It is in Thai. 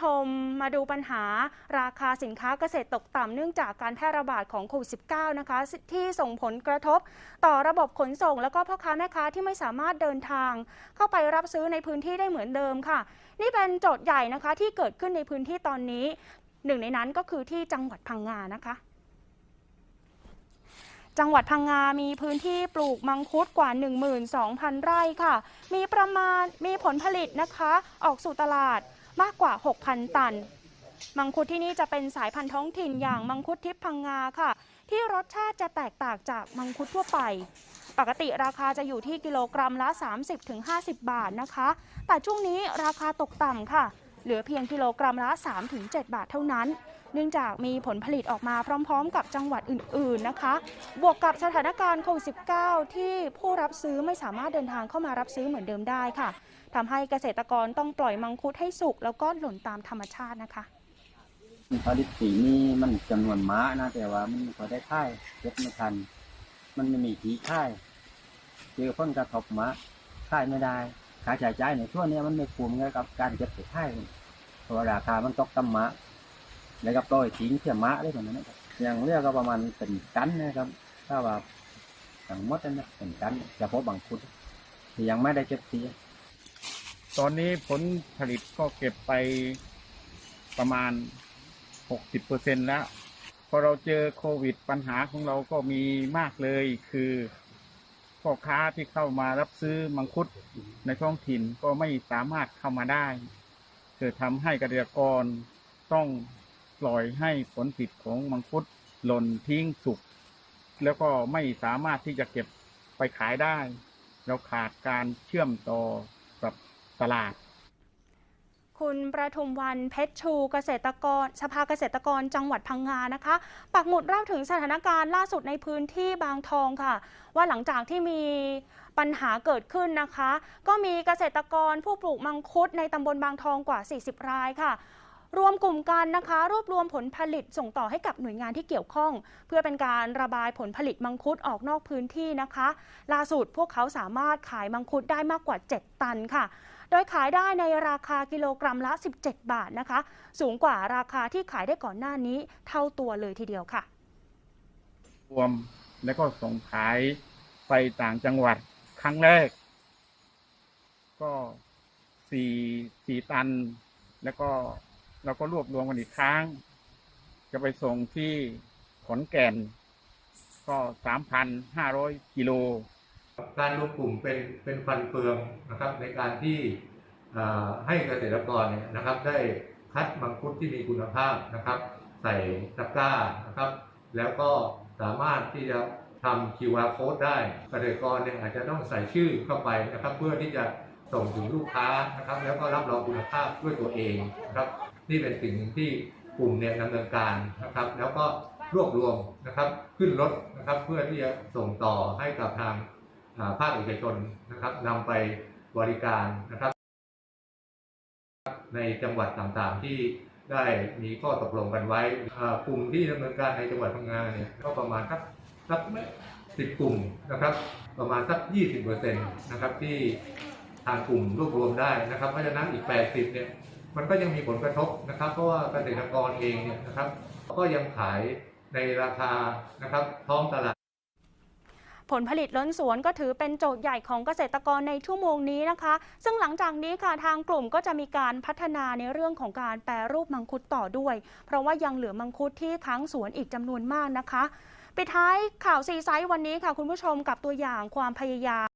ชมมาดูปัญหาราคาสินค้าเกษตรตกต่ำเนื่องจากการแพร่ระบาดของโควิด -19 นะคะ ที่ส่งผลกระทบ ต่อระบบขนส่ง แล้วก็พ่อค้าแม่ค้าที่ไม่สามารถเดินทาง เข้าไปรับซื้อในพื้นที่ได้เหมือนเดิมค่ะ นี่เป็นโจทย์ใหญ่นะคะที่เกิดขึ้นในพื้นที่ตอนนี้ หนึ่งในนั้นก็คือที่จังหวัดพังงานะคะจังหวัดพังงา มีพื้นที่ปลูกมังคุดกว่า 12,000 ไร่ค่ะ มีประมาณ มีผลผลิตนะคะ ออกสู่ตลาด มากกว่า 6,000 ตัน มังคุดที่นี่จะเป็นสายพันธุ์ท้องถิ่นอย่างมังคุดทิพย์พังงาค่ะ ที่รสชาติจะแตกต่างจากมังคุดทั่วไป ปกติราคาจะอยู่ที่กิโลกรัมละ 30-50 บาทนะคะ แต่ช่วงนี้ราคาตกต่ำค่ะ เหลือเพียงกิโลกรัมละ 3-7 บาทเท่านั้น เนื่องจากมีผลผลิตออกมาพร้อม ๆ กับจังหวัดอื่น ๆนะคะ บวกกับสถานการณ์โควิด -19 ที่ผู้รับซื้อไม่สามารถเดินทางเข้ามารับซื้อเหมือนเดิมได้ค่ะทำให้เกษตรกรต้องปล่อยมังคุดให้สุกแล้วก็หล่นตามธรรมชาตินะคะผลิตปีนี้มันจำนวนม้านะแต่ว่ามันพอได้ค่ายเก็บไม่ทัน มันไม่มีที่ค่ายเจอพ้นกระทบม้าค่ายไม่ได้ ค่าใช้จ่ายในช่วงนี้มันไม่คุ้มกับ การเก็บไปค่ายเพราะว่าราคามันตกต่ำม้าแล้วก็ปล่อยทิ้งเสียม้าได้แบบนั้นนะครับอย่างเรียกก็ประมาณเป็นตันนะครับ ถ้าว่าทั้งหมดนั่นนะเป็นตันเฉพาะบางคุดที่ยังไม่ได้เก็บทีตอนนี้ผลผลิตก็เก็บไปประมาณ 60%แล้ว พอเราเจอโควิดปัญหาของเราก็มีมากเลยคือ พ่อค้าที่เข้ามารับซื้อมังคุดในท้องถิ่นก็ไม่สามารถเข้ามาได้เกิดทำให้เกษตรกรต้องปล่อยให้ผลผลิตของมังคุดหล่นทิ้งสุกแล้วก็ไม่สามารถที่จะเก็บไปขายได้ เราขาดการเชื่อมต่อกับตลาด คุณประทุมวันเพชรชูเกษตรกร สภาเกษตรกรจังหวัดพังงานะคะ ปักหมุดเล่าถึงสถานการณ์ล่าสุดในพื้นที่บางทองค่ะ ว่าหลังจากที่มีปัญหาเกิดขึ้นนะคะ ก็มีเกษตรกรผู้ปลูกมังคุดในตำบลบางทองกว่า 40 รายค่ะรวมกลุ่มกันนะคะ รวบรวมผลผลิตส่งต่อให้กับหน่วยงานที่เกี่ยวข้อง เพื่อเป็นการระบายผลผลิตมังคุดออกนอกพื้นที่นะคะ ล่าสุดพวกเขาสามารถขายมังคุดได้มากกว่า 7 ตันค่ะ โดยขายได้ในราคากิโลกรัมละ 17 บาทนะคะ สูงกว่าราคาที่ขายได้ก่อนหน้านี้เท่าตัวเลยทีเดียวค่ะ รวมแล้วก็ส่งขายไปต่างจังหวัดครั้งแรก ก็สี่สี่ตัน แล้วก็เราก็รวบรวมกันอีกครั้ง จะไปส่งที่ขอนแก่น ก็สามพันห้าร้อยกิโล การรวมกลุ่มเป็นเป็นฟันเฟืองนะครับในการที่ให้เกษตรกรเนี่ยนะครับ ได้คัดมังคุดที่มีคุณภาพนะครับ ใส่ตะกร้านะครับ แล้วก็สามารถที่จะทำ QR code ได้เกษตรกรเนี่ยอาจจะต้องใส่ชื่อเข้าไปนะครับ เพื่อที่จะส่งถึงลูกค้านะครับ แล้วก็รับรองคุณภาพด้วยตัวเองนะครับนี่เป็นสิ่งที่กลุ่มเนี่ยดำเนินการนะครับ แล้วก็รวบรวมนะครับขึ้นรถนะครับ เพื่อที่จะส่งต่อให้กับทาง ภาคเอกชนนะครับนำไปบริการนะครับ ในจังหวัดต่างๆที่ได้มีข้อตกลงกันไว้กลุ่มที่ดำเนินการในจังหวัดพังงาเนี่ยก็ประมาณสักสักไม่สิบกลุ่มนะครับ ประมาณสักยี่สิบเปอร์เซ็นต์นะครับที่ทางกลุ่มรวบรวมได้นะครับ เพราะฉะนั้นอีกแปดสิบเนี่ยมันก็ยังมีผลกระทบนะครับ เพราะว่าเกษตรกรเองเนี่ยนะครับ ก็ยังขายในราคานะครับท้องตลาด ผลผลิตล้นสวนก็ถือเป็นโจทย์ใหญ่ของเกษตรกรในชั่วโมงนี้นะคะ ซึ่งหลังจากนี้ค่ะทางกลุ่มก็จะมีการพัฒนาในเรื่องของการแปรรูปมังคุดต่อด้วย เพราะว่ายังเหลือมังคุดที่ค้างสวนอีกจำนวนมากนะคะ ปิดท้ายข่าวซีไซส์วันนี้ค่ะคุณผู้ชมกับตัวอย่างความพยายาม